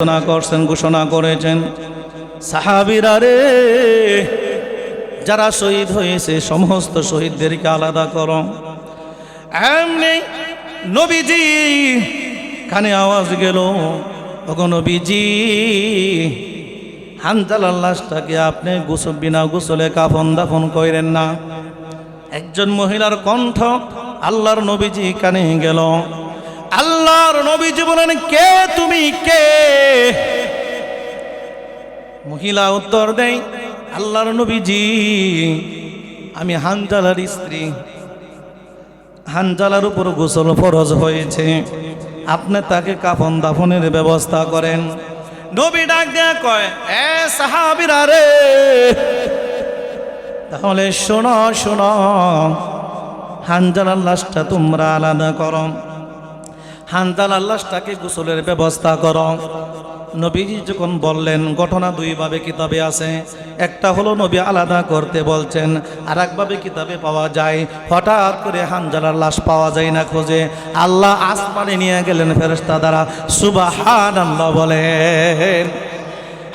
ঘোষণা করছেন, ঘোষণা করেছেন। সাহাবিরা রে, যারা শহীদ হয়েছে, সমস্ত শহীদদেরকে আলাদা করো। এমনি নবীজি কানে আওয়াজ গেল, ওগো নবীজি হানজালার লাশটাকে আপনি গোসল, বিনা গোসলে কাফন দাফন করেন না। একজন মহিলার কণ্ঠ আল্লাহর নবীজি কানে গেল। আল্লাহর নবীজি বলেন কে তুমি? কে? মহিলা উত্তর দেয় আল্লাহর নবীজি, আমি হানজালার স্ত্রী। হানজালার উপর গোসল ফরজ হয়েছে। আপনি তাকে কাফন দাফনের ব্যবস্থা করেন। নবী ডাক দেয়া কয়, এ সাহাবিরা রে! তাহলে শোনো শোনো। হানজালার লাশটা তোমরা আলাদা করো। হানজালার লাশটাকে গোসলের ব্যবস্থা করো। নবীজি যখন বললেন, ঘটনা দুইভাবে কিতাবে আছে। একটা হলো নবী আলাদা করতে বলছেন আর একভাবে কিতাবে পাওয়া যায়, হঠাৎ করে হানজালার লাশ পাওয়া যায় না খোঁজে। আল্লাহ আসমানে নিয়ে গেলেন ফেরেস্তা দ্বারা সুবাহান আল্লাহ বলেন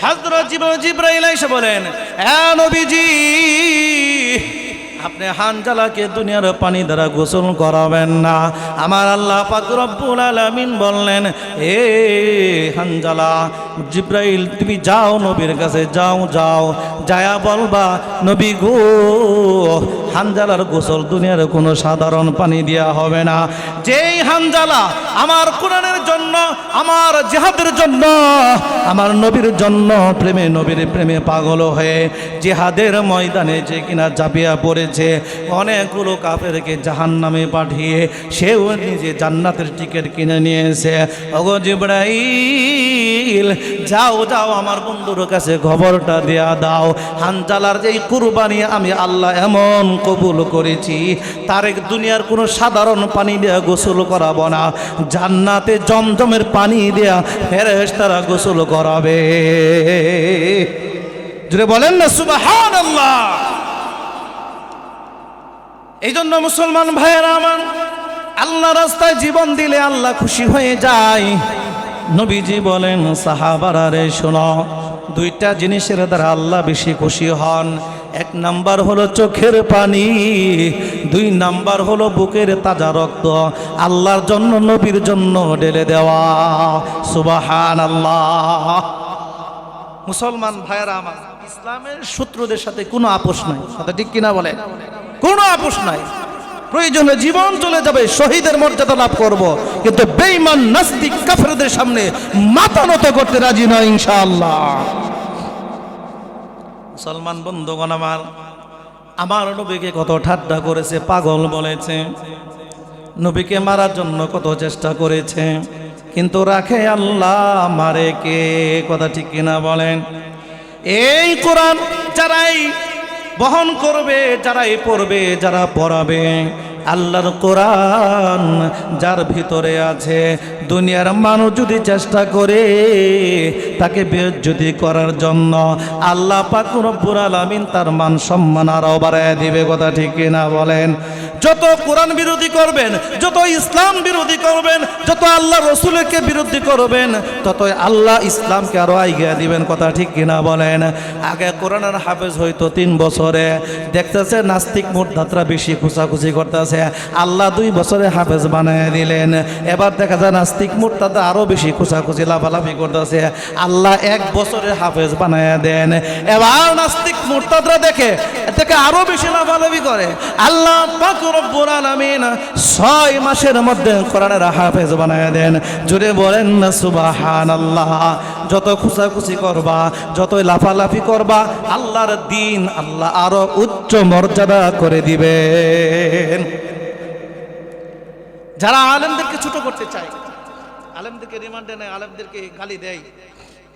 হাজরত জিব্রাইল এসে বলেন হ্যাঁ নবীজি আপনি হানজালাকে দুনিয়ার পানি দ্বারা গোসল করাবেন না। আমার আল্লাহ পাক রব্বুল আলামিন বললেন, এ হানজালা, জিব্রাইল, তুমি যাও নবীর কাছে, যাও যাও। যায়া বলবা, নবী গো, হানজালার গোসল দুনিয়ার কোনো সাধারণ পানি দেওয়া হবে না। যেই হানজালা আমার কোরআনের জন্য, আমার জেহাদের জন্য, আমার নবীর জন্য প্রেমে, নবীর প্রেমে পাগল হয়ে জেহাদের ময়দানে যে কিনা জাপিয়া চাপিয়া পড়েছে অনেকগুলো কাফেরকে জাহান নামে পাঠিয়ে সেও নিজে জান্নাতের টিকিট কিনে নিয়েছে। জিব্রাইল, যাও যাও, আমার বন্ধুর কাছে খবরটা দেয়া দাও। হানজালার যেই কুরবানি আমি আল্লাহ এমন কবুল করেছি, তার এক দুনিয়ার কোনো সাধারণ পানি দেয়া গোসল করাবো না। জান্নাতে জমজমের পানি দেয়া ফেরেস তারা গোসল করাবে। বলেন না সুবাহান আল্লাহ এই জন্য মুসলমান ভাইয়েরা আমার, আল্লাহ রাস্তায় জীবন দিলে আল্লাহ খুশি হয়ে যায়। নবীজি বলেন, সাহাবারা রে, শোনো, দুইটা জিনিসের দ্বারা আল্লাহ বেশি খুশি হন। এক নাম্বার হলো চোখের পানি, দুই নাম্বার হলো বুকের তাজা রক্ত। আল্লাহর জন্য, নবীর জন্য ঢেলে দেওয়া। সুবাহান আল্লাহ মুসলমান ভাইয়েরা আমার, ইসলামের শত্রুদের সাথে কোনো আপোষ নাই। ঠিক কিনা বলে? কোনো আপোষ নাই। প্রয়োজনে জীবন চলে যাবে, শহীদের মর্যাদা লাভ করব। কিন্তু বেঈমান, নাস্তিক, কাফেরদের সামনে মাথা নত করতে রাজি নয় ইনশাআল্লাহ। মুসলমান বন্ধুগণ আমার আমার নবীকে কত ঠাট্টা করেছে, পাগল বলেছে। নবীকে মারার জন্য কত চেষ্টা করেছে। কিন্তু রাখে আল্লাহ, মারে কে? কথা ঠিক কিনা বলেন? এই কোরআন যারাই বহন করবে যারাই পড়বে যারা পড়াবে। আল্লাহর কোরআন যার ভিতরে আছে, দুনিয়ার মানুষ যদি চেষ্টা করে তাকে বেজ্জতি করার জন্য, আল্লাহ পাক রব্বুল আলামিন তার মান সম্মান আরও বাড়ায় দিবে, কথা ঠিক কিনা বলেন? যত কোরআন বিরোধী করবেন, যত ইসলাম বিরোধী করবেন, যত আল্লাহ রসুলকে বিরোধী করবেন, ততই আল্লাহ ইসলামকে আরও আইগিয়া দিবেন, কথা ঠিক কিনা বলেন? আগে কোরআনের হাফেজ হয়তো তিন বছরে, দেখতেছে নাস্তিক মোর্ধাতরা বেশি, খুচাখুচি করতেছে। আল্লাহ দুই বছরে হাফেজ বানিয়ে দিলেন। এবার দেখা যায় নাস্তিক মোর্তাদা আরও বেশি খুচাখুচি, লাফালাফি করতেছে। আল্লাহ এক বছরে হাফেজ বানায় দেন। এবার নাস্তিক মোর্তাদরা দেখে থেকে আরও বেশি লাফালাফি করে। আল্লাহ ছয় মাসের মধ্যে কোরআনের হাফেজ বানায় দেন। জুড়ে বলেন না সুবাহান আল্লাহ যত খুচাখুচি করবা, যতই লাফালাফি করবা, আল্লাহর দিন আল্লাহ আরও উচ্চ মর্যাদা করে দিবেন। যারা আলেমদেরকে ছোট করতে চায়, আলেমদেরকে রিমান্ডে নেয় আলেমদেরকে গালি দেয়,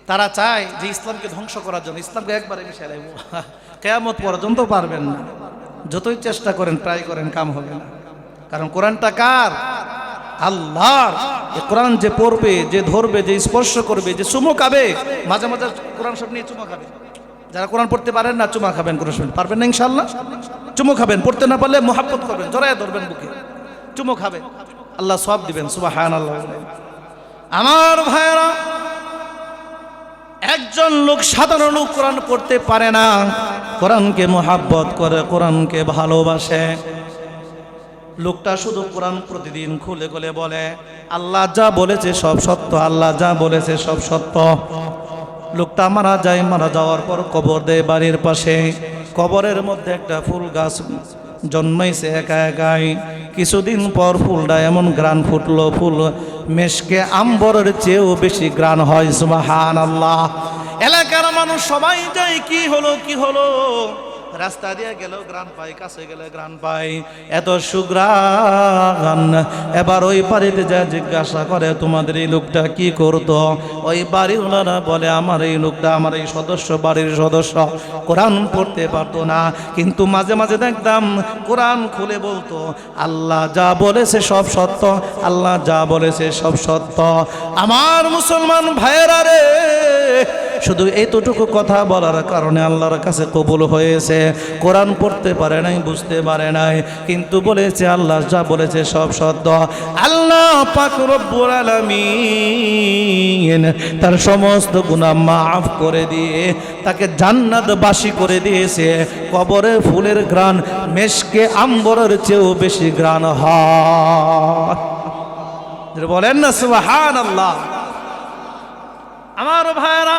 তারা চায় যে ইসলামকে ধ্বংস করার জন্য। ইসলামকে একবারে মিশাই দেব কেয়ামত পর্যন্ত পারবেন না। যতই চেষ্টা করেন ট্রাই করেন, কাম হবে না। কারণ কোরআনটা কার? আল্লাহর। কোরআন যে পড়বে, যে ধরবে, যে স্পর্শ করবে, যে চুমো খাবে, মাঝে মাঝে কোরআন সব নিয়ে চুমো খাবে। যারা কোরআন পড়তে পারেন না, চুমা খাবেন কোরআন শুনবেন পারবেন না ইনশাল্লাহ চুমো খাবেন, পড়তে না পারলে মোহাব্বত করবেন, জড়ায় ধরবেন বুকে। চুমো খাবেন। আল্লাহ সব দিবেন সুবাহ আল্লাহ আমার ভাইয়েরা, একজন লোক সাধারণ লোক কোরআন পড়তে পারে না, কোরআনকে মোহাব্বত করে, কোরআনকে ভালোবাসে। লোকটা শুধু কোরআন প্রতিদিন খুলে খুলে বলে, আল্লাহ যা বলেছে সব সত্য, আল্লাহ যা বলেছে সব সত্য। লোকটা মারা যায়, মারা যাওয়ার পর কবর দেয় বাড়ির পাশে। কবরের মধ্যে একটা ফুল গাছ জন্মাইছে একা একাই। কিছুদিন পর ফুলটা এমন গ্রান ফুটলো, ফুল মেশকে আম্বরের চেয়েও বেশি গ্রান হয় সুমাহান আল্লাহ এলাকার মানুষ সবাই যায় কি হলো কি হলো? রাস্তা দিয়ে গেল গ্রান পাই, কাছে গেলে গ্রান পাই। এত সুগ্রান এবার ওই বাড়িতে যা জিজ্ঞাসা করে, তোমাদের এই লোকটা কি করতো? ওই বাড়িওয়ালারা বলে, আমার এই লোকটা আমার এই সদস্য, বাড়ির সদস্য। কোরআন পড়তে পারতো না। কিন্তু মাঝে মাঝে দেখতাম, কোরআন খুলে বলতো, আল্লাহ যা বলেছে সব সত্য, আল্লাহ যা বলেছে সব সত্য। আমার মুসলমান ভাইয়েরা রে শুধু এতটুকু কথা বলার কারণে আল্লাহর কাছে কবুল হয়েছে। কোরআন পড়তে পারে নাই, বুঝতে পারে নাই, কিন্তু বলেছে আল্লাহ যা বলেছে সব সত্য। আল্লাহ তার সমস্ত গুনাহ মাফ করে দিয়ে, তাকে জান্নাত জান্নাতবাসী করে দিয়েছে। কবরে ফুলের গ্রান মেশকে আম্বরের চেয়েও বেশি গ্রান হয়। বলেন না, সুবহানাল্লাহ। আমার ভাইয়েরা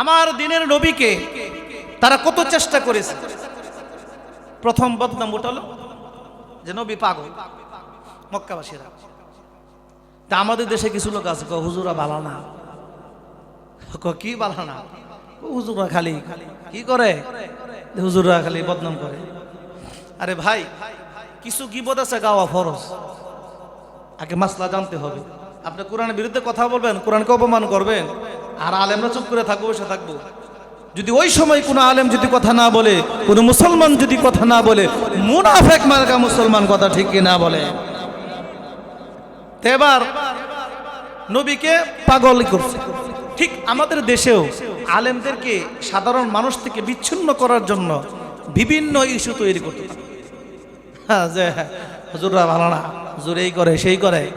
আমার দিনের নবীকে তারা কত চেষ্টা করেছে? প্রথম বদনাম উঠালো যে নবী পাগল। মক্কাবাসীরা। তা আমাদের দেশে কিছু লোক আছে হুজুরা বালা না। কি বালা না? হুজুরা খালি। কি করে? হুজুরা খালি বদনাম করে। আরে ভাই, কিছু গিবদ আছে, গাওয়া ফরজ। আগে মাসলা জানতে হবে। আপনি কোরআনের বিরুদ্ধে কথা বলবেন কোরআনকে অপমান করবেন আর আলেমরা চুপ করে থাকব বসে থাকব। যদি ওই সময় কোনো আলেম যদি কথা না বলে কোনো মুসলমান যদি কথা না বলে মুনাফেক মার্কা মুসলমান কথা ঠিক না বলে? এবার নবীকে পাগল করছে। ঠিক আমাদের দেশেও আলেমদেরকে সাধারণ মানুষ থেকে বিচ্ছিন্ন করার জন্য বিভিন্ন ইস্যু তৈরি করতে হ্যাঁ যে হ্যাঁ, হুজুররা ভালো না হুজুর এই করে সেই করে।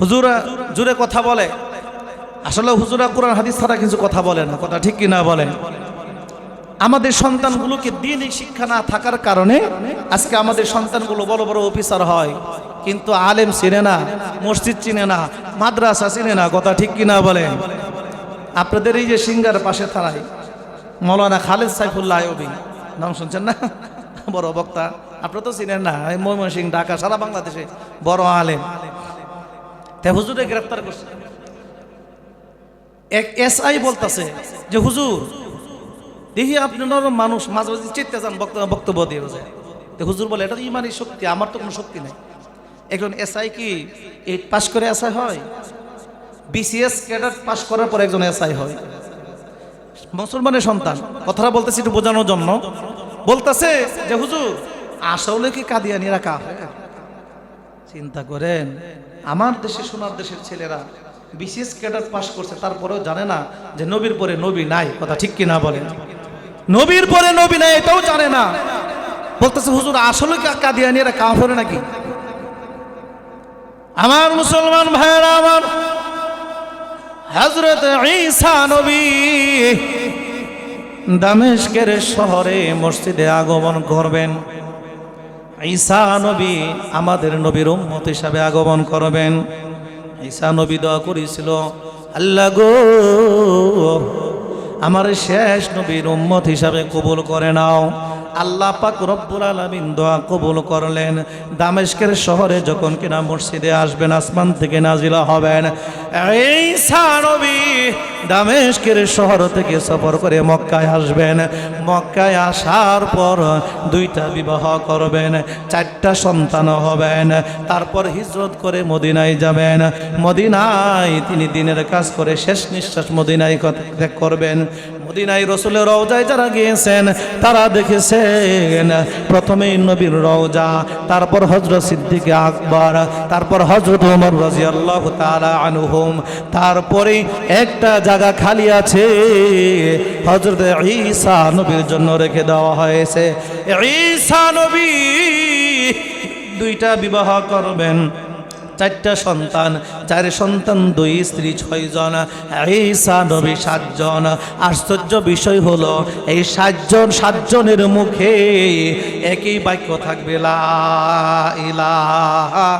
হুজুরা জুড়ে কথা বলে। আসলে হুজুরা কোরআন হাদিস ছাড়া কিছু কথা বলে না, কথা ঠিক কিনা বলেন আমাদের সন্তানগুলোকে দিনই শিক্ষা না থাকার কারণে আজকে আমাদের সন্তানগুলো বড় বড় অফিসার হয়, কিন্তু আলেম চিনে না, মসজিদ চিনে না, মাদ্রাসা চিনে না, কথা ঠিক কিনা বলেন আপনাদের এই যে সিঙ্গার পাশে থানায়, মৌলানা খালেদ সাইফুল্লাহ আয়বি নাম শুনছেন না? বড় বক্তা, আপনারা তো চিনেন না ময়মনসিং ঢাকা, সারা বাংলাদেশে বড় আলেম। হুজুরে গ্রেফতার করছে। এক এস আই বলতেছে যে, হুজুর, দেখি আপনি নরম মানুষ, মাঝে মাঝে চিত্তে যান বক্তব্য দিয়ে বোঝে তো হুজুর বলে, এটা তো ইমানই শক্তি, আমার তো কোনো শক্তি নেই। একজন এসআই কি এইট পাস করে এসআই হয়? বিসিএস ক্যাডার পাস করার পর একজন এসআই হয়। মুসলমানের সন্তান, কথাটা বলতেছি একটু বোঝানোর জন্য। বলতেছে যে, হুজুর, আসলে কি কাদিয়ানিরা কাফের। চিন্তা করেন আমার দেশে সোনার দেশের ছেলেরা বিশেষ ক্যাডার পাশ করছে, তারপরেও জানে না যে নবীর পরে নবী নাই, কথা ঠিক কি না বলেন? নবীর পরে নবী নাই, এটাও জানে না। বলতেছে, হুজুর, আসলে কাদিয়ানিরা কাফের নাকি? আমার মুসলমান ভাইয়েরা, আমার হজরত ঈসা নবী দামেশকের শহরে মসজিদে আগমন করবেন। ঈসা নবী আমাদের নবীর উম্মত হিসাবে আগমন করবেন। ঈসা নবী দোয়া করেছিল, আল্লাহ গো, আমার শেষ নবীর উম্মত হিসাবে কবুল করে নাও। আল্লাহ পাক রব্বুল আলামিন দোয়া কবুল করলেন। দামেশকের শহরে যখন কিনা মসজিদে আসবেন, আসমান থেকে নাজিলা হবেন। এই নবী দামেশকের শহর থেকে সফর করে মক্কায় আসবেন। মক্কায় আসার পর দুইটা বিবাহ করবেন, চারটা সন্তান হবেন। তারপর হিজরত করে মদিনায় যাবেন। মদিনায় তিনি দিনের কাজ করে শেষ নিঃশ্বাস মদিনায় করবেন। মদিনায় রসুলের রওজায় যারা গিয়েছেন, তারা দেখেছেন, প্রথমেই নবীর রওজা, তারপর হজরত সিদ্দিকে আকবর, তারপর হজরত ওমর রাজিয়াল্লাহ তাআলা আনহুম তারপরে একটা জায়গা খালি আছে হজরত ঈসা নবীর জন্য রেখে দেওয়া হয়েছে। ঈসা নবী দুইটা বিবাহ করবেন। চারটা সন্তান, চার সন্তান, দুই স্ত্রী ছয়জন ঈসা নবী সাতজন। আশ্চর্য বিষয় হলো, এই সাতজন সাতজনের মুখে একই বাক্য থাকবে, লা ইলাহা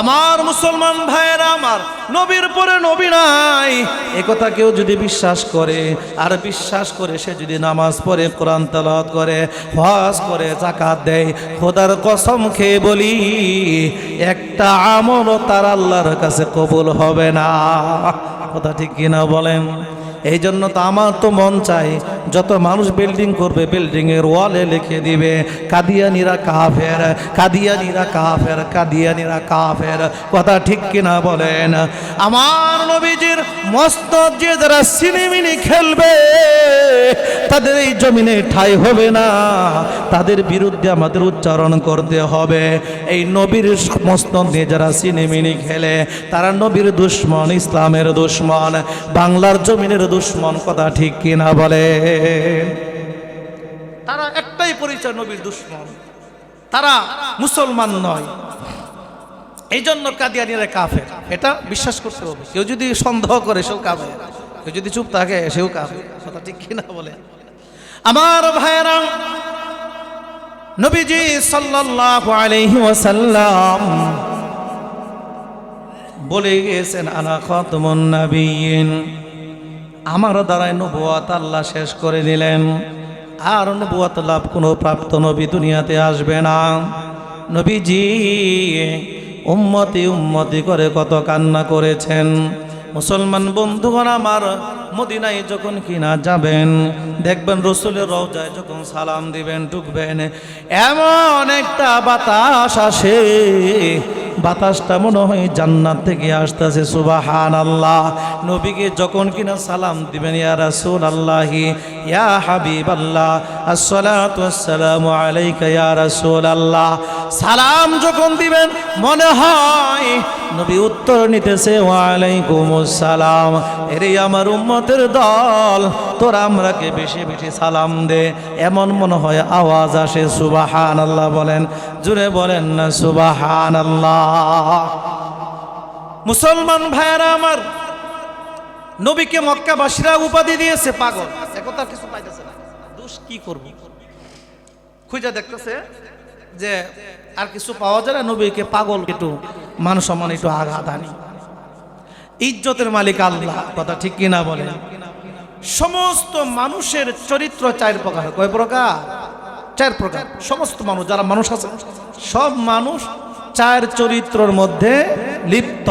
আমার মুসলমান ভাইয়েরা আমার, নবীর পরে নবী নাই। একথা কেউ যদি বিশ্বাস করে, আর বিশ্বাস করে সে যদি নামাজ পড়ে, কোরআন তেলাওয়াত করে হজ করে জাকাত দেয়, খোদার কসম খেয়ে বলি, একটা আমলও তার আল্লাহর কাছে কবুল হবে না। কথা ঠিক কিনা বলেন? এই জন্য তো আমার তো মন চাই যত মানুষ বিল্ডিং করবে বিল্ডিং এর ওয়ালে লিখে দিবে, কাদিয়ানিরা কাফের কাদিয়ানিরা কাফের কাদিয়ানিরা কাফের। কথা ঠিক কিনা বলেন? আমার নবীজির মস্তক যে যারা সিনেমিনি খেলবে, তাদের এই জমিনে ঠাই হবে না। তাদের বিরুদ্ধে আমাদের উচ্চারণ করতে হবে। এই নবীর মস্তক নিয়ে যারা সিনেমিনি খেলে, তারা নবীর দুশ্মন, ইসলামের দুশ্মন, বাংলার জমিনের দুশ্মন, কথা ঠিক কিনা বলে? তারা একটাই পরিচয়, নবীর দুশ্মন। তারা মুসলমান নয়। এই জন্য কাদিয়ানিরা কাফের। এটা বিশ্বাস করতে হবে। কেউ যদি সন্দেহ করে, সেও কাফের। কেউ যদি চুপ থাকে, সেও কাফের। কথা ঠিক কিনা বলে? আমার ভাইয়েরা, নবীজি সাল্লাল্লাহু আলাইহি ওয়াসাল্লাম বলে গেছেন আনা খাতমুন নাবিয়িন আমার দ্বারাই নবুয়াত আল্লাহ শেষ করে দিলেন। আর নবুয়াত লাভ কোনো প্রাপ্ত নবী দুনিয়াতে আসবে না। নবীজি উম্মতি উম্মতি করে কত কান্না করেছেন। মুসলমান বন্ধুগণ আমার মদিনায় যখন কিনা যাবেন, দেখবেন রসুলের রওজায় যখন সালাম দিবেন, ঢুকবেন, এমন একটা বাতাস আসে। বাতাসটা মনে হয় জান্নাত থেকে আসতেছে সুবাহান আল্লাহ নবীকে যখন কিনা সালাম দিবেন ইয়ারা সুল আল্লাহি ইয়া হাবিব আল্লাহ আসসালামু আলাইকা ইয়া রাসূল আল্লাহ সালাম যখন দিবেন, মনে হয় নবী উত্তর নিতেছে ওয়ালাইকুম আসসালাম এরে আমার উম্মতের দল, তোরা আমরাকে বেশি বেশি সালাম দে? এমন মনে হয় আওয়াজ আসে সুবাহান আল্লাহ বলেন। জুড়ে বলেন না সুবাহান আল্লাহ মুসলমান ভাইয়েরা আমার নবীকে মক্কাবাসীরা উপাধি দিয়েছে পাগল। একথা কিছু পাইতেছে না। দোষ কি করব? খুঁজে দেখতেছে যে আর কিছু পাওয়া যায় না নবীকে পাগল একটু মান সম্মান একটু আঘাত আনি। ইজ্জতের মালিক আল্লাহ কথা ঠিক কিনা বলে সমস্ত মানুষের চরিত্র চার প্রকার কয় প্রকার? চার প্রকার। সমস্ত মানুষ যারা মানুষ আছে সব মানুষ চার চরিত্রর মধ্যে লিপ্ত।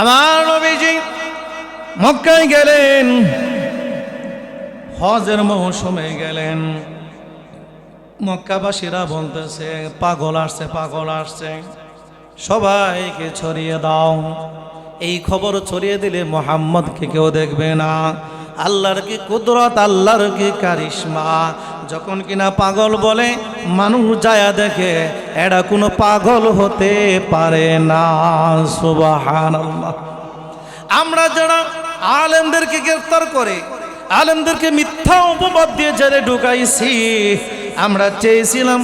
আমার নবীজি মক্কায় গেলেন, হজের মৌসুমে গেলেন। মক্কাবাসীরা বলতেছে, পাগল আসছে পাগল আসছে। সবাইকে ছড়িয়ে দাও। এই খবর ছড়িয়ে দিলে মোহাম্মদকে কেউ দেখবে না। আল্লাহর কি কুদরত আল্লাহর কি কারিশমা। যখন কিনা পাগল বলে, মানুষ যায়া দেখে এটা কোনো পাগল হতে পারে না। সুবাহান আমরা যারা আলেমদেরকে গ্রেফতার করে, আলেমদেরকে মিথ্যা উপবাদ দিয়ে জেলে ঢুকাইছি, আমরা চেয়েছিলাম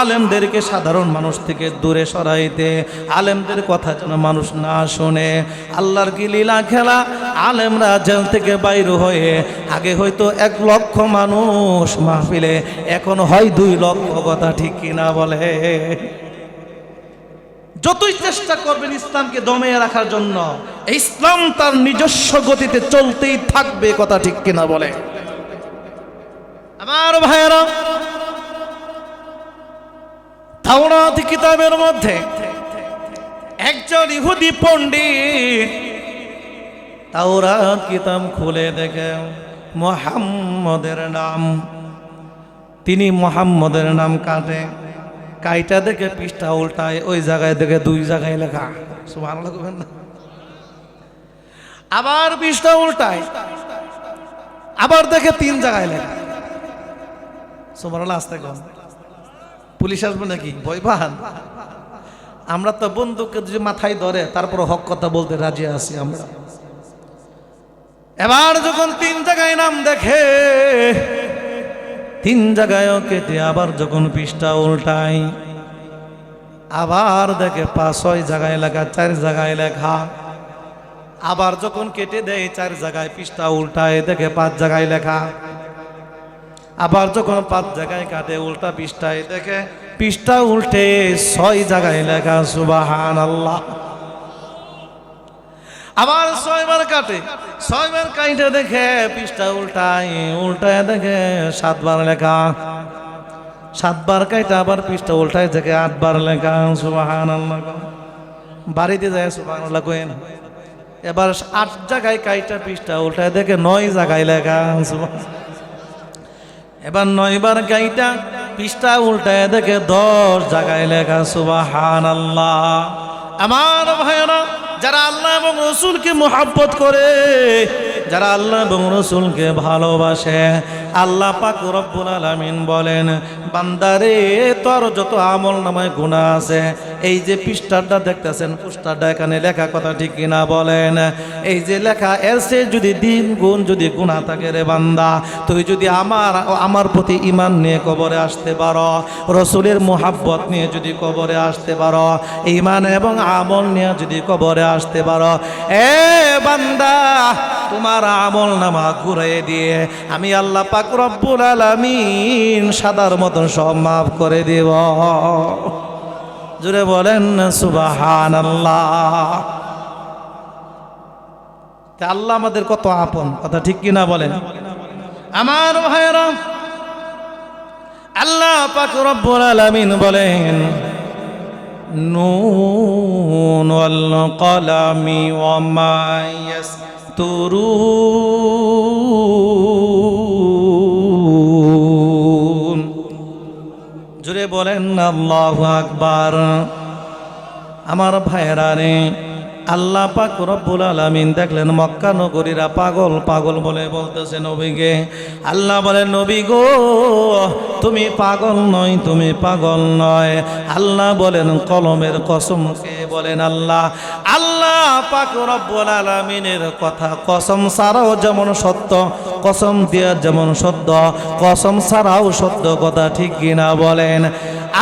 আলেমদেরকে সাধারণ মানুষ থেকে দূরে সরাইতে, আলেমদের কথা যেন মানুষ না শোনে। আল্লাহর কি লীলা খেলা? আলেমরা জেল থেকে বাইর হয়ে আগে হয়তো এক লক্ষ মানুষ মাহফিলে, এখন হয় দুই লক্ষ, কথা ঠিক কিনা বলে? যতই চেষ্টা করবেন ইসলামকে দমিয়ে রাখার জন্য, ইসলাম তার নিজস্ব গতিতে চলতেই থাকবে, কথা ঠিক কিনা বলে? আমার ভাইয়েরা তাওরাত কিতাবের মধ্যে একজন ইহুদি পণ্ডিত তাওরাত কিতাব খুলে দেখে, মোহাম্মদের নাম। তিনি মোহাম্মদের নাম কাটে। কাইটা দেখে পৃষ্ঠা উল্টায়, ওই জায়গায় দেখে দুই জায়গায় লেখা। সুবহানাল্লাহ কইবেন না। আবার পৃষ্ঠা উল্টায়, আবার দেখে তিন জায়গায় লেখা। সুবহানাল্লাহ আসতে কম পুলিশ আসবে নাকি? ভয় পান? আমরা তো বন্ধুকে যদি মাথায় ধরে তারপর হক কথা বলতে রাজি আছি আমরা। এবার যখন তিন জায়গায় নাম দেখে, তিন জায়গায়ও কেটে আবার যখন পৃষ্ঠা উল্টায় আবার দেখে পাঁচ, ছয় জায়গায় লেখা, চার জায়গায় লেখা। আবার যখন কেটে দেয়, চার জায়গায় পৃষ্ঠা উল্টায়, দেখে পাঁচ জায়গায় লেখা। আবার যখন পাঁচ জায়গায় কাটে উল্টা পৃষ্ঠায় দেখে, পৃষ্ঠা উল্টে ছয় জায়গায় লেখা সুবাহান আল্লাহ আবার ছয়বার কাটে ছয়বার কাইটে দেখে, পৃষ্ঠা উল্টায় উল্টায় দেখে সাতবার লেখা। সাতবার কাইটা আবার পৃষ্ঠা উল্টায় দেখে আটবার লেখা সুবাহান আল্লাহ বাড়িতে যায় সুবাহান আল্লাহ কয়ে এবার আট জায়গায় কাইটা পৃষ্ঠা উল্টায় দেখে, নয় জায়গায় লেখা সুবহান এবার নয়বার গাইটা পৃষ্ঠা উল্টায় দেখে দশ জায়গায় লেখা সুবাহান আল্লাহ আমার ভাইয়েরা, যারা আল্লাহ এবং রসুলকে মোহাব্বত করে, যারা আল্লাহ এবং রসুলকে ভালোবাসে, আল্লাহ পাক রব্বুল আলামিন বলেন, বান্দারে, তোর যত আমল নামায় গুণা আছে এই যে পৃষ্ঠাটা দেখতেছেন, পৃষ্ঠাটা এখানে লেখা কথা ঠিক কিনা বলেন? এই যে লেখা এর সে যদি দিন গুণ যদি গুণা থাকে রে বান্দা, তুই যদি আমার আমার প্রতি ইমান নিয়ে কবরে আসতে পারো, রসুলের মোহাব্বত নিয়ে যদি কবরে আসতে পারো ইমান এবং আমল নিয়ে যদি কবরে আসতে পারো, এ বান্দা, তোমার আমল নামা ঘুরে দিয়ে আমি আল্লাহ পাক রব্বুল আলামিন সাদার মতন সব মাফ করে দেব। জুড়ে বলেন সুবাহান আল্লাহ আল্লাহ আমাদের কত আপন, কথা ঠিক কিনা বলেন? আমার ভাইরা আল্লাহ পাক রব্বুল আলামিন বলেন, নুন ওয়াল কলামি ওয়া মা ইয়াসতুরুন। জুড়ে বলেন আল্লাহ আকবার। আমার ভাইরা রে আল্লাহ পাক রব্বুল আলামিন দেখলেন মক্কা নগরীরা পাগল পাগল বলে বলতেছে নবীকে। আল্লাহ বলে নবী গো, তুমি পাগল নয়, তুমি পাগল নয়। আল্লাহ বলেন, কলমের কসম কে বলেন আল্লাহ? আল্লাহ পাক রব্বুল আলামিনের কথা কসম ছাড়াও যেমন সত্য, কসম দিয়া যেমন সত্য, কসম ছাড়াও সত্য কথা ঠিক কিনা বলেন।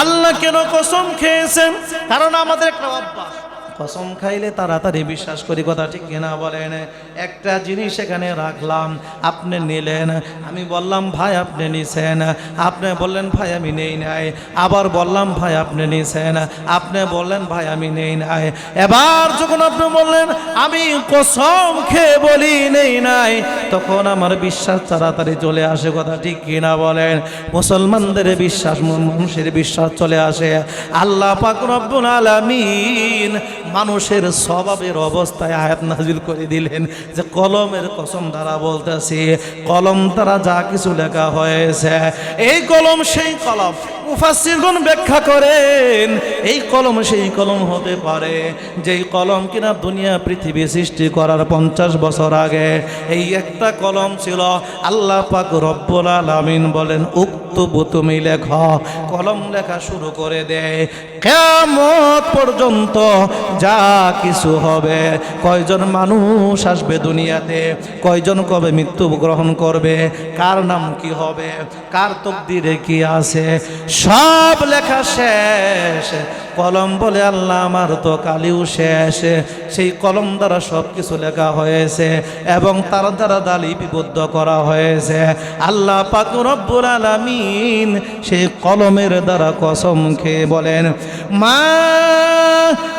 আল্লাহ কেন কসম খেয়েছেন? কারণ আমাদের একটা অভ্যাস। কসম খাইলে তাড়াতাড়ি বিশ্বাস করি, কথা ঠিক কিনা বলেন? একটা জিনিস এখানে রাখলাম, আপনি নিলেন। আমি বললাম, ভাই, আপনি নিছেন। আপনি বললেন, ভাই, আমি নেই নাই। আবার বললাম, ভাই, আপনি নিছেন। আপনি বললেন, ভাই, আমি নেই নাই। এবার যখন আপনি বললেন, আমি কসম খেয়ে বলি, নেই নাই। তখন আমার বিশ্বাস তাড়াতাড়ি চলে আসে, কথা ঠিক কিনা বলেন? মুসলমানদের বিশ্বাস মানুষের বিশ্বাস চলে আসে। আল্লাহ পাক রব্বুল আলামিন মানুষের স্বভাবের অবস্থায় আয়াত নাজিল করে দিলেন যে কলমের কসম দ্বারা বলতেছি, কলম দ্বারা যা কিছু লেখা হয়েছে, এই কলম সেই কলম। মুফাসসিরগণ ব্যাখ্যা করেন, এই কলম সেই কলম হতে পারে, যেই কলম কিনা দুনিয়া, পৃথিবী সৃষ্টি করার পঞ্চাশ বছর আগে, এই একটা কলম ছিল, আল্লাহ পাক রব্বুল আলামিন বলেন, উক্তবু তুমি লেখ, কলম লেখা শুরু করে দেয় কেমত পর্যন্ত যা কিছু হবে, কয়জন মানুষ আসবে দুনিয়াতে, কয়জন কবে মৃত্যু গ্রহণ করবে, কার নাম কি হবে, কার তকদিরে কি আছে সব লেখা শেষ। কলম বলে আল্লাহ, আমার তো কালিও শেষ। সেই কলম দ্বারা সব কিছু লেখা হয়েছে এবং তার দ্বারা দালি বিবদ্ধ করা হয়েছে। আল্লাহ পাক রব্বুল আলামিন সেই কলমের দ্বারা কসম খেয়ে বলেন, মা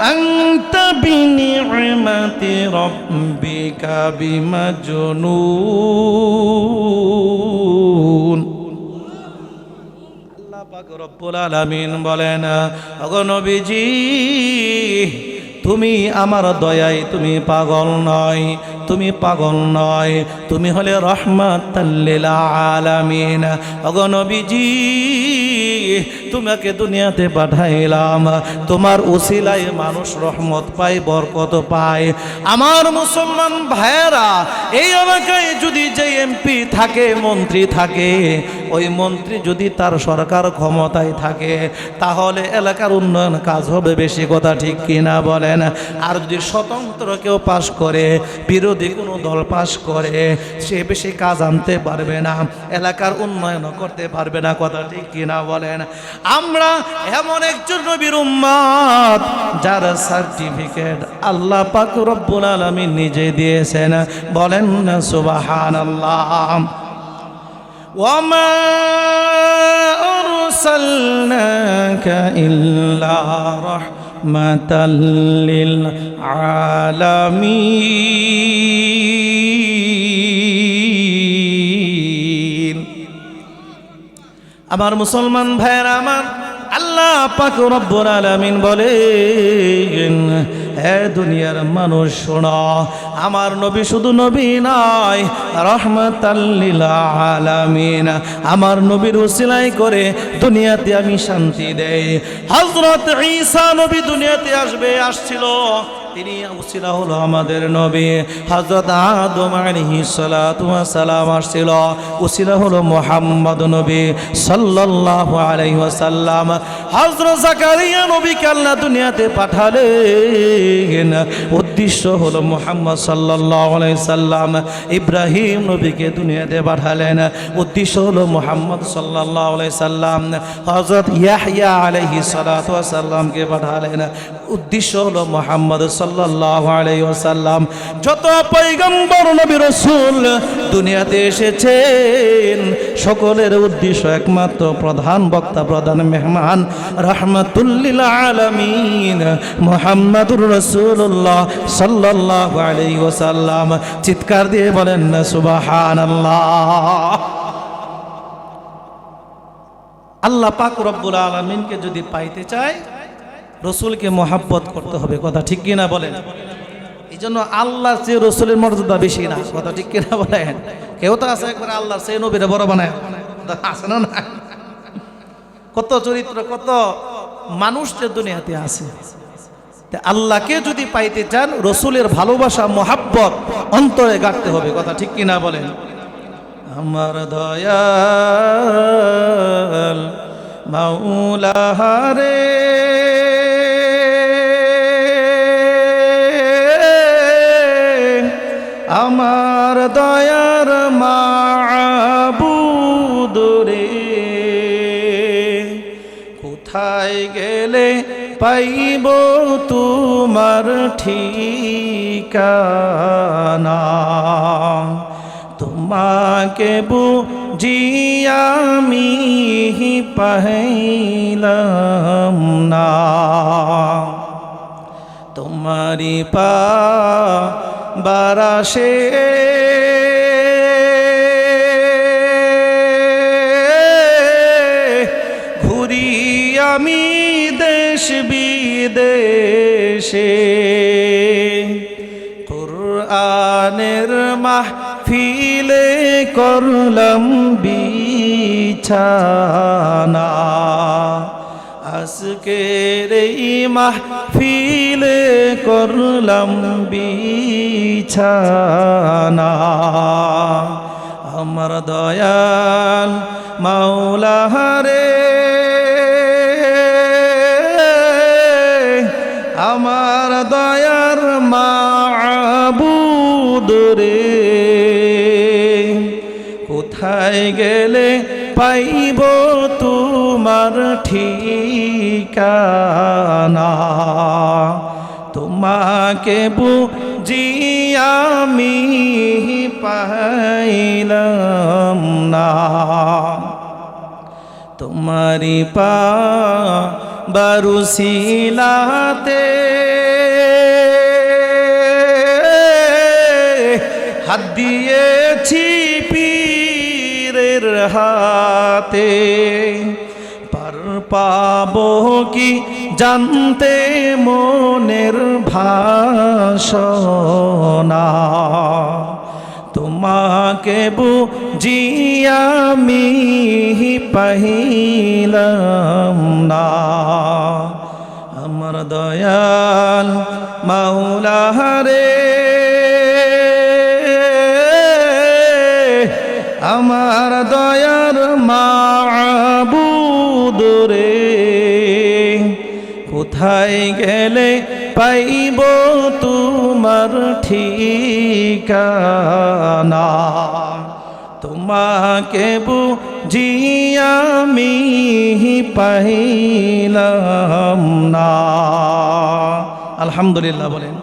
আনতা বিনি'মাতি রাব্বিকা আল্লাহ পাক রব্বুল আলামিন বলেন অগনবীজি তুমি আমার দয়ায় তুমি পাগল নয়, তুমি পাগল নয়, তুমি হলে রহমত আলামিন। অগনবীজি নবীজি তোমাকে দুনিয়াতে পাঠাইলাম। তোমার উসিলায় মানুষ রহমত পায়, বরকত পায়। আমার মুসলমান ভাইয়েরা, এই এলাকায় যদি যে এমপি থাকে, মন্ত্রী থাকে, ওই মন্ত্রী যদি তার সরকার ক্ষমতায় থাকে, তাহলে এলাকার উন্নয়ন কাজ হবে বেশি কথা ঠিক কিনা বলে বলেন। আর যদি স্বতন্ত্র কেউ পাশ করে, বিরোধী কোনো দল পাশ করে, সে বেশি কাজ আনতে পারবে না, এলাকার উন্নয়ন করতে পারবে না কথা ঠিক কিনা বলেন। আমরা এমন একজন নবীর উম্মত যার সার্টিফিকেট আল্লাহ পাক রব্বুল আলামিন নিজে দিয়েছেন বলেন না সুবহানাল্লাহ وما أرسلناك إلا رحمة للعالمين আমার মুসলমান ভাইয়েরা আমার আল্লাহ পাক রব্বুল আলামিন বলেন, হে দুনিয়ার মানুষ, শোনো, আমার নবী শুধু নবী নয় রহমাতাল্লিল আলামিন। আমার নবীর উসিলাই করে দুনিয়াতে আমি শান্তি দেই। হযরত ঈসা নবী দুনিয়াতে আসবে, আসছিল। তিনি উসিলা হলো আমাদের নবী। হজরত আদম ওয়াস সালাম আসছিল। উসিলা হলো মুহাম্মদ নবী সাল্লাল্লাহু আলাইহি ওয়াসাল্লাম। হযরত জাকারিয়া নবীকে আল্লাহ দুনিয়াতে পাঠালেন। উদ্দেশ্য হলো মোহাম্মদ সাল্লাল্লাহু আলাইহি সাল্লাম ইব্রাহিম নবীকে দুনিয়াতে পাঠালেন। উদ্দেশ্য হলো মোহাম্মদ সাল্লাল্লাহু আলাইহি সাল্লাম হজরত ইয়াহইয়া আলাইহিস সালাতু ওয়াস সালামকে পাঠালেন। উদ্দেশ্য হলো মুহাম্মদ যত পয়গম্বর নবী রাসূল দুনিয়াতে এসেছেন, সকলের উদ্দেশ্য একমাত্র প্রধান বক্তা, প্রধান মেহমান, রহমাতুল্লিল আলামিন, মুহাম্মাদুর আলাইহি ওয়াসাল্লাম। চিৎকার দিয়ে বলেন না সুবহানাল্লাহ। আল্লাহ পাক রব্বুল আলমিনকে যদি পাইতে চায় রসুলকে মোহাব্বত করতে হবে, কথা ঠিক কিনা বলেন? এই জন্য আল্লাহর চেয়ে রসুলের মর্যাদা বেশি না, কথা ঠিক কিনা বলেন? কেউ তো আছে একবার আল্লাহর চেয়ে নবীরে বড় বানায়। আছে না না কত চরিত্র, কত মানুষ যে দুনিয়াতে আছে। আল্লাহকে যদি পাইতে চান, রসুলের ভালোবাসা, মোহাব্বত অন্তরে গাঁটতে হবে, কথা ঠিক কিনা বলেন? আমার দয়াল মাউলাহারে দয়ার মাবুদরে কোথায় গেলে পাইব তোমার ঠিকানা? তোমাকে বুঝি আমি পাইলাম না। তোমারি পা বারাসে আমি দেশ বিদেশে। কোরআনের মাহফিলে করলাম বিছানা। আজকের এই মাহফিলে করলাম বিছানা। আমার দয়াল মাওলাহারে কোথায় গেলে পাইব তোমার ঠিকানা? তোমাকে বুঝি আমি পাইলাম না। তোমারি পা বারুসিলাতে হাত দিয়েছি পীরের হাতে। পার পাবো কি জানতে মনের ভাষণা। তোমাকে বুঝি আমি পাইলাম না। আমার দয়াল মাওলাহারে আমার দয়ার মাবুদরে, কোথায় গেলে পাইব তোমার ঠিকানা? তোমাকে বুঝি আমি পাইলাম না। আলহামদুলিল্লাহ বলেন।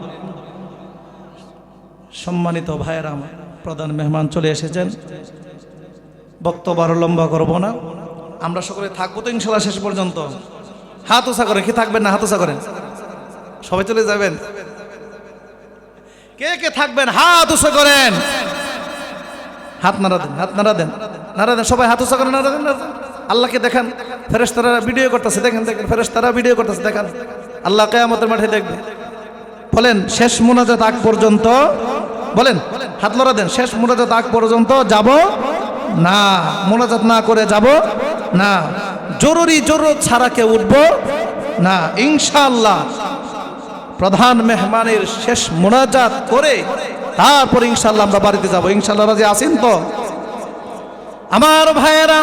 সম্মানিত ভাইয়েরা আমার প্রধান মেহমান চলে এসেছেন। বক্তব্য আরও লম্বা করব না। আমরা সকলে থাকব তো ইনশাল্লাহ শেষ পর্যন্ত। হাত ওসা করেন, কি থাকবেন না হাত ওসা করেন? সবাই চলে যাবেন? কে কে থাকবেন? হাত উঁচু করেন। হাত নাড়া দেন, হাত নাড়া দেন নাড়া দেন। সবাই হাত উঁচু করেন, নাড়া দেন। আল্লাহকে দেখান, ফেরেশতারা ভিডিও করতেছে। দেখেন দেখেন, ফেরেশতারা ভিডিও করতেছে, দেখান। আল্লাহ কেয়ামতের মাঠে দেখবে। বলেন, শেষ মোনাজাত আগ পর্যন্ত, বলেন, হাত লড়া দেন। শেষ মোনাজাত আগ পর্যন্ত যাব। না, মোনাজাত না করে যাব, না। জরুরি জরুরত ছাড়া কেউ উঠব, না। ইনশাল্লাহ প্রধান মেহমানের শেষ মোনাজাত করে তারপর ইনশাল্লাহ আমরা বাড়িতে যাব। ইনশাল্লাহ রাজি আসেন তো? আমার ভাইয়েরা,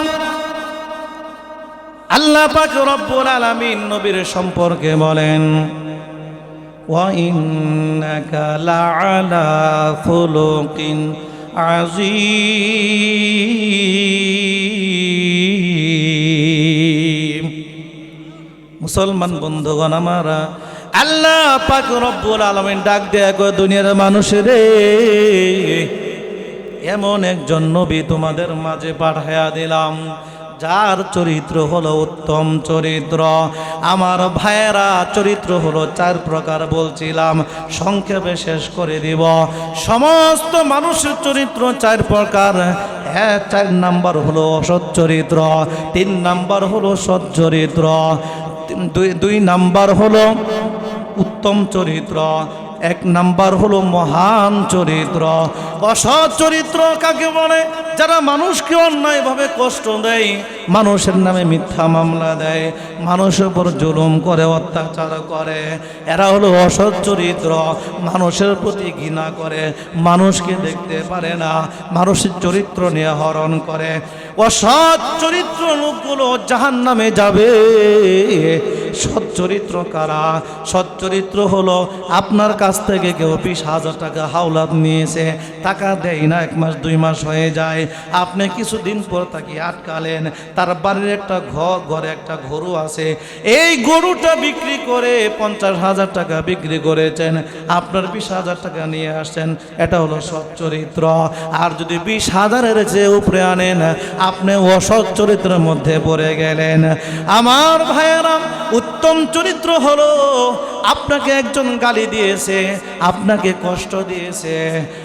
আল্লাহ পাক রব্বুল আলামিন নবীর সম্পর্কে বলেন, ওয়া ইন্নাকা লাআলা খুলুকিন আজিম। মুসলমান বন্ধুগণ আমারা, আল্লাহ পাক রব্বুল আলমিন ডাক দেয়া করে দুনিয়ার মানুষের, এমন একজন নবী তোমাদের মাঝে পাঠায়া দিলাম। যার চরিত্র হলো উত্তম চরিত্র। আমার ভাইয়েরা, চরিত্র হলো চার প্রকার বলছিলাম। সংক্ষেপে শেষ করে দিব। সমস্ত মানুষের চরিত্র চার প্রকার। হ্যাঁ চার নাম্বার হলো অসৎ চরিত্র, তিন নাম্বার হলো সৎ চরিত্র, দুই দুই নাম্বার হলো উত্তম চরিত্র এক নাম্বার হলো মহান চরিত্র। অসৎ চরিত্র কাকে বলে? যারা মানুষকে অন্যায়ভাবে কষ্ট দেয়, মানুষের নামে মিথ্যা মামলা দেয়, মানুষের উপর জুলুম করে, অত্যাচার করে। এরা হলো অসৎ চরিত্র, মানুষের প্রতি ঘৃণা করে, মানুষকে দেখতে পারে না, মানুষের চরিত্র নিয়ে হরণ করে। অসৎ চরিত্র লোকগুলো জাহান নামে যাবে। সৎ চরিত্র কারা? সৎ চরিত্র হলো আপনার কাছ থেকে কেউ বিশ হাজার টাকা হাওলাত নিয়েছে, টাকা দেয় না, এক মাস, দুই মাস হয়ে যায়। আপনি কিছুদিন পর তাকে আটকালেন, তার বাড়ির একটা ঘর ঘরে একটা গরু আছে। এই গরুটা বিক্রি করে পঞ্চাশ হাজার টাকা বিক্রি করেছেন, আপনার বিশ হাজার টাকা নিয়ে আসছেন, এটা হলো সৎ চরিত্র আর যদি বিশ হাজারের যে উপরে আনেন, আপনি অসৎ চরিত্রের মধ্যে পড়ে গেলেন। আমার ভাইয়েরা, উত্তম চরিত্র হলো, আপনাকে একজন গালি দিয়েছে, আপনাকে কষ্ট দিয়েছে,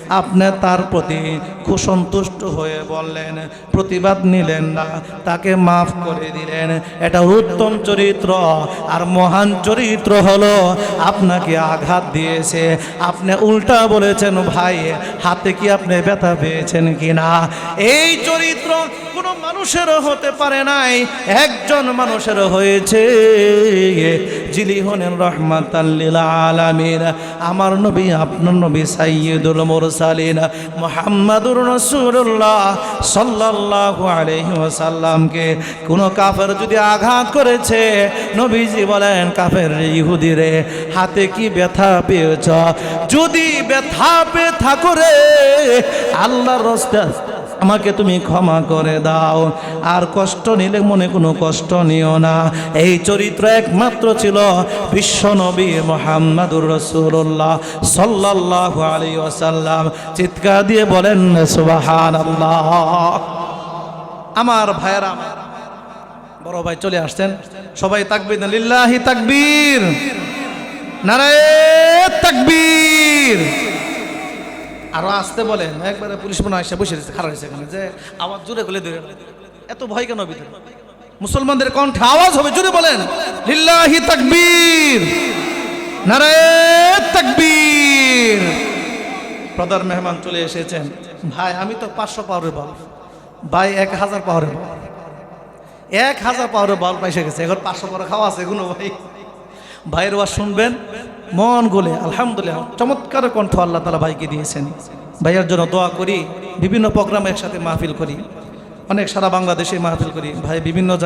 আপনি তার প্রতি কুসন্তুষ্ট হয়ে বললেন, প্রতিবাদ নিলেন না, তাকে মাফ করে দিলেন। এটা উত্তম চরিত্র, আর মহান চরিত্র হলো, আপনাকে আঘাত দিয়েছে। আপনি উল্টা বলেছেন, ভাই, হাতে কি আপনি ব্যথা পেয়েছেন কিনা? এই চরিত্র কোনো মানুষেরও হতে পারে নাই। একজন মানুষের হয়েছে। যিনি হলেন রহমাতাল্লিল আলামিন। আমার নবী, আপনার নবী সাইয়্যিদুল মুরসালিন। মুহাম্মাদুর রাসূলুল্লাহ সাল্লাল্লাহু আলাইহি ওয়াসাল্লামকে। কোনো কাফের যদি আঘাত করেছে, নবীজি বলেন, কাফের ইহুদি রে, হাতে কি ব্যথা পেয়েছ? যদি ব্যথা পেয়ে থাকো রে, আল্লাহর রাস্তা আমাকে তুমি ক্ষমা করে দাও। আর কষ্ট নিলে মনে কোনো কষ্ট নিও না। এই চরিত্র একমাত্র ছিল বিশ্বনবী মোহাম্মদুর রসুল্লাহ সাল্লাহ আলী ওসাল্লাম চিৎকার দিয়ে বলেন সুবাহান আল্লাহ আমার ভাইয়েরা, বড় ভাই চলে আসছেন। সবাই তাকবির লিল্লাহি তাকবীর। নারায় তাকবীর। আরও আসতে বলেন একবারে পুলিশ মনে হয় বসে রয়েছে খারাপ এখানে, যে আওয়াজ জোরে গলে ধরে এত ভয় কেন ভিতরে? মুসলমানদের কণ্ঠে আওয়াজ হবে, জোরে বলেন, লিল্লাহি তাকবীর, নারায়ে তাকবীর। প্রধান মেহমান চলে এসেছেন। ভাই, আমি তো পাঁচশো পাওয়ারের বল। ভাই, এক হাজার পাওয়ারের বল। এক হাজার পাওয়ারের বল পাইসে গেছে, এখন পাঁচশো পাওয়ার খাওয়া আছে কোনো ভাই। ভাইয়ের ওয়াজ শুনবেন? মন গলে, আলহামদুলিল্লাহ, চমৎকার কণ্ঠ আল্লাহ তালা ভাইকে দিয়েছেন। ভাইয়ের জন্য দোয়া করি, বিভিন্ন প্রোগ্রাম একসাথে মাহফিল করি, অনেক সারা বাংলাদেশে মাহফিল করি। ভাই বিভিন্ন